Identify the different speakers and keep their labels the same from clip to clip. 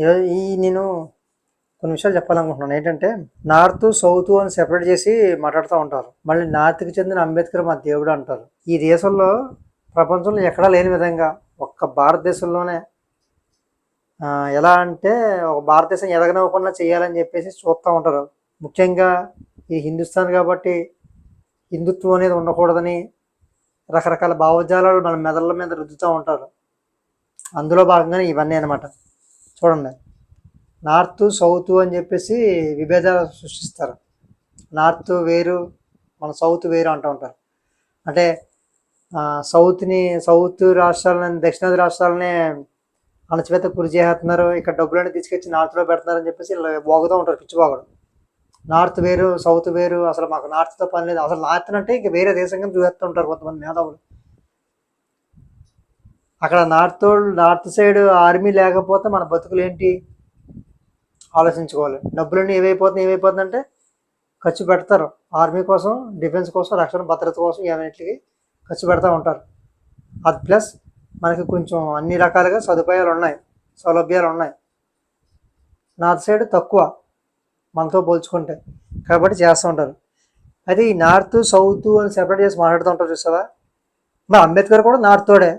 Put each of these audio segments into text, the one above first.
Speaker 1: ఈరోజు ఈ నేను కొన్ని విషయాలు చెప్పాలనుకుంటున్నాను. ఏంటంటే నార్త్ సౌత్ అని సెపరేట్ చేసి మాట్లాడుతూ ఉంటారు. మళ్ళీ నార్త్కి చెందిన అంబేద్కర్ మా దేవుడు అంటారు. ఈ దేశంలో ప్రపంచంలో ఎక్కడా లేని విధంగా ఒక్క భారతదేశంలోనే ఎలా అంటే ఒక భారతదేశం ఎదగనివ్వకుండా చేయాలని చెప్పేసి చూస్తూ ఉంటారు. ముఖ్యంగా ఈ హిందుస్థాన్ కాబట్టి హిందుత్వం అనేది ఉండకూడదని రకరకాల భావజాలాలు మన మెదళ్ళ మీద రుద్దుతూ ఉంటారు. అందులో భాగంగానే ఇవన్నీ అనమాట చూడండి. నార్త్ సౌత్ అని చెప్పేసి విభేదాలు సృష్టిస్తారు. నార్త్ వేరు మన సౌత్ వేరు అంటూ ఉంటారు. అంటే సౌత్ని సౌత్ రాష్ట్రాలని దక్షిణాది రాష్ట్రాలని అణచివేత గురి చేస్తున్నారు. ఇక్కడ డబ్బులన్నీ తీసుకొచ్చి నార్త్లో పెడుతున్నారని చెప్పేసి ఇలా పోగుతూ ఉంటారు పిచ్చిపోగడు నార్త్ వేరు సౌత్ వేరు అసలు మాకు నార్త్తో పని లేదు. అసలు నార్త్ అంటే ఇంకా వేరే దేశంగా చూసేస్తూ ఉంటారు కొంతమంది మేధావులు. అక్కడ నార్త్ నార్త్ సైడ్ ఆర్మీ లేకపోతే మన బతుకులు ఏంటి ఆలోచించుకోవాలి. డబ్బులన్నీ ఏమైపోతున్నాయి ఏమైపోతుంది అంటే ఖర్చు పెడతారు. ఆర్మీ కోసం డిఫెన్స్ కోసం రక్షణ భద్రత కోసం ఇవన్నిటికి ఖర్చు పెడతా ఉంటారు. అది ప్లస్ మనకి కొంచెం అన్ని రకాలుగా సదుపాయాలు ఉన్నాయి సౌలభ్యాలు ఉన్నాయి. నార్త్ సైడ్ తక్కువ మనతో పోల్చుకుంటే కాబట్టి చేస్తూ ఉంటారు. అయితే ఈ నార్త్ సౌత్ అని సెపరేట్ చేసి మాట్లాడుతూ ఉంటారు చూసావా? మరి అంబేద్కర్ కూడా నార్త్తోడే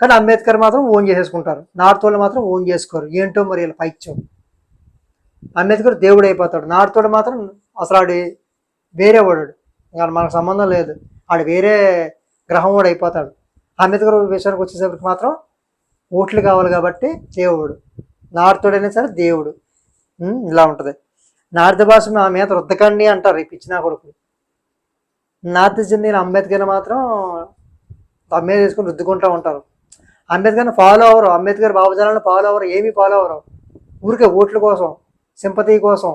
Speaker 1: కానీ అంబేద్కర్ మాత్రం ఓన్ చేసేసుకుంటారు. నార్త్ వాళ్ళు మాత్రం ఓన్ చేసుకోరు. ఏంటో మరి వీళ్ళ పైత్యం. అంబేద్కర్ దేవుడు అయిపోతాడు. నార్త్ వాడు మాత్రం అసలు ఆడు వేరే వాడు. ఇంకా మనకు సంబంధం లేదు. ఆడు వేరే గ్రహం వాడు అయిపోతాడు. అంబేద్కర్ విషయానికి వచ్చేసరికి మాత్రం ఓట్లు కావాలి కాబట్టి దేవుడు. నార్త్ అయినా సరే దేవుడు. ఇలా ఉంటుంది. నార్త్ భాష మా మీద రుద్దకండి అంటారు. ఈ పిచ్చినా కొడుకు నార్త్ చెందిన అంబేద్కర్ మాత్రం తమ్మే తీసుకుని రుద్దుకుంటూ ఉంటారు. అంబేద్కర్ని ఫాలో అవ్వరు. అంబేద్కర్ భావజాలను ఫాలో అవ్వరు. ఏమీ ఫాలో అవ్వరు. ఊరికే ఓట్ల కోసం సింపతి కోసం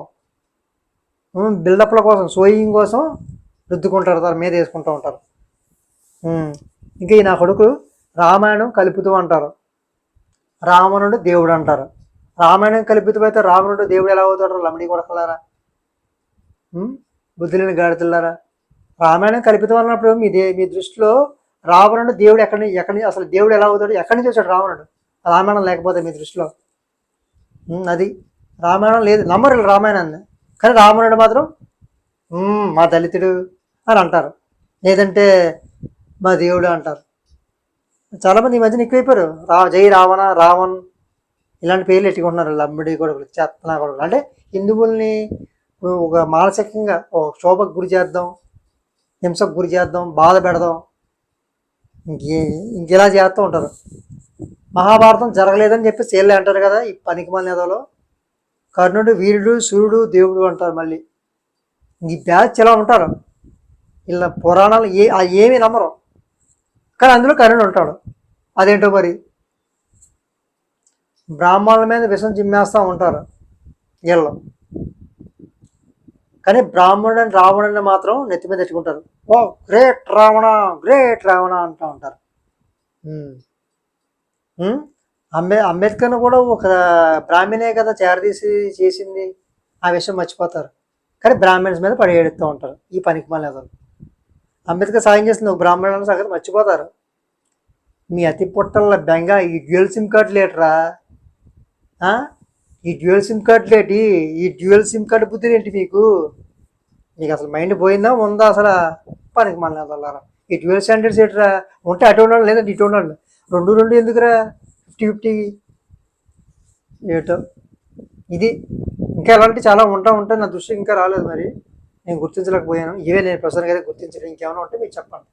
Speaker 1: బిల్డప్ల కోసం సోయింగ్ కోసం రుద్దుకుంటారు దాని మీద వేసుకుంటూ ఉంటారు. ఇంకా ఈ నా కొడుకు రామాయణం కలుపుతూ అంటారు. రావణుడు దేవుడు అంటారు. రామాయణం కల్పితం అయితే రావణుడు దేవుడు ఎలా అవుతాడు? లమణి కొడకలారా? బుద్ధులని బుద్ధులేని రామాయణం కల్పితం అన్నప్పుడు మీ దే మీ దృష్టిలో రావణుడు దేవుడు ఎక్కడి నుంచి ఎక్కడి నుంచి అసలు దేవుడు ఎలా అవుతాడు? ఎక్కడి నుంచి వచ్చాడు రావణుడు? రామాయణం లేకపోతే మీ దృష్టిలో. అది. రామాయణం లేదు. నమ్మరు రామాయణాన్ని. కానీ రావణుడు మాత్రం మా దళితుడు అని అంటారు. లేదంటే మా దేవుడు అంటారు. చాలామంది ఈ మధ్యన ఎక్కువైపోయారు. రా జై రావణ రావణ్ ఇలాంటి పేర్లు ఎట్టుకుంటున్నారు. లమ్ముడి కొడుకులు చెత్తనా కొడుకులు. అంటే హిందువుల్ని ఒక మానసికంగా ఒక శోభకు గురి చేద్దాం హింసకు గురి చేద్దాం బాధ పెడదాం ఇంకే ఇంకెలా చేస్తూ ఉంటారు. మహాభారతం జరగలేదని చెప్పి సేల్లే అంటారు కదా ఈ పనికి నేతలో కర్ణుడు వీరుడు సూర్యుడు దేవుడు అంటారు మళ్ళీ. ఈ బ్యాచ్ ఎలా ఉంటారు? ఇలా పురాణాలు ఏ ఏమీ నమ్మరు. కానీ అందులో కర్ణుడు ఉంటాడు. అదేంటో మరి? బ్రాహ్మణుల మీద విషం చిమ్మేస్తూ ఉంటారు వీళ్ళు. కానీ బ్రాహ్మణుడు రావణుని మాత్రం నెత్తి మీద పెట్టుకుంటారు ఓ గ్రేట్ రావణ గ్రేట్ రావణ అంటూ ఉంటారు. అంబే అంబేద్కర్ని కూడా ఒక బ్రాహ్మణే కదా చేరదీసి చేసింది. ఆ విషయం మర్చిపోతారు. కానీ బ్రాహ్మణ్స్ మీద పడేడుతూ ఉంటారు. ఈ పనికి మళ్ళీ అంబేద్కర్ సాయం చేసింది ఒక బ్రాహ్మణుల సంగతి మర్చిపోతారు. మీ అతి పుట్టల బెంగ ఈ డ్యూయల్ సిమ్ కార్డు లేటరా ఈ డ్యూయల్ సిమ్ కార్డు లేటి ఈ డ్యూయల్ సిమ్ కార్డు బుద్ధి ఏంటి మీకు? నీకు అసలు మైండ్ పోయిందా ఉందా అసలు? పనికి మళ్ళీ వెళ్ళారా ఈ ట్వెల్వ్ స్టాండర్డ్స్ ఏంటరా? ఉంటే అటు ఉండాలి లేదంటే ఇటు ఉండాలి రెండు రెండు ఎందుకురా? ఫిఫ్టీ ఫిఫ్టీ ఏటో. ఇది ఇంకా ఇలాంటి చాలా ఉంటా ఉంటాయి నా దృష్టి ఇంకా రాలేదు మరి. నేను గుర్తించలేకపోయాను. ఇవే నేను ప్రస్తుతానికి అయితే గుర్తించడం ఇంకేమైనా ఉంటే మీకు చెప్పండి.